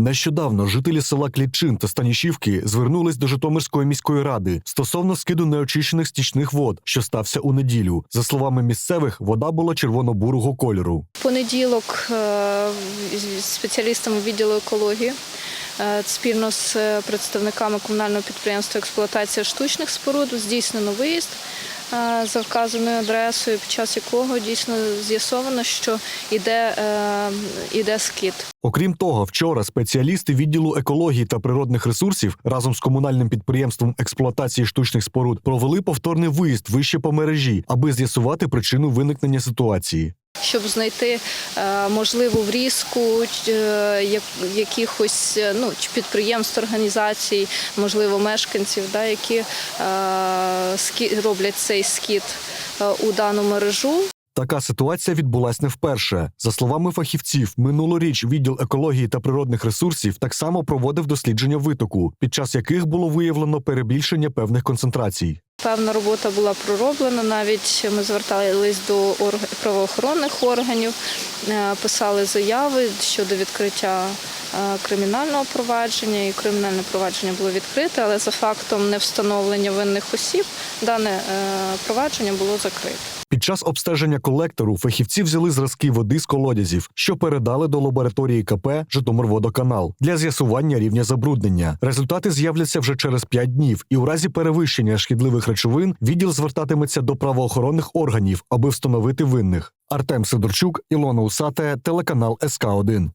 Нещодавно жителі села Клітчин та Станішівки звернулись до Житомирської міської ради стосовно скиду неочищених стічних вод, що стався у неділю. За словами місцевих, вода була червоно-бурого кольору. Понеділок е, спеціалістами відділу екології е, спільно з е, представниками комунального підприємства експлуатація штучних споруд здійснено виїзд за вказаною адресою, під час якого дійсно з'ясовано, що йде, е, йде скид. Окрім того, вчора спеціалісти відділу екології та природних ресурсів разом з комунальним підприємством експлуатації штучних споруд провели повторний виїзд вище по мережі, аби з'ясувати причину виникнення ситуації. Щоб знайти е, можливу врізку е, як- якихось е, ну, підприємств, організацій, можливо, мешканців, да, які роблять цей скіт у дану мережу. Така ситуація відбулась не вперше. За словами фахівців, минулоріч відділ екології та природних ресурсів так само проводив дослідження витоку, під час яких було виявлено перебільшення певних концентрацій. Певна робота була пророблена. Навіть ми звертались до правоохоронних органів, е, писали заяви щодо відкриття е, кримінального провадження, і кримінальне провадження було відкрите, але за фактом невстановлення винних осіб дане е, провадження було закрите. Під час обстеження колектору фахівці взяли зразки води з колодязів, що передали до лабораторії КП Житомирводоканал для з'ясування рівня забруднення. Результати з'являться вже через 5 днів, і у разі перевищення шкідливих речовин відділ звертатиметься до правоохоронних органів, аби встановити винних. Артем Сидорчук, Ілона Усате, телеканал СК 1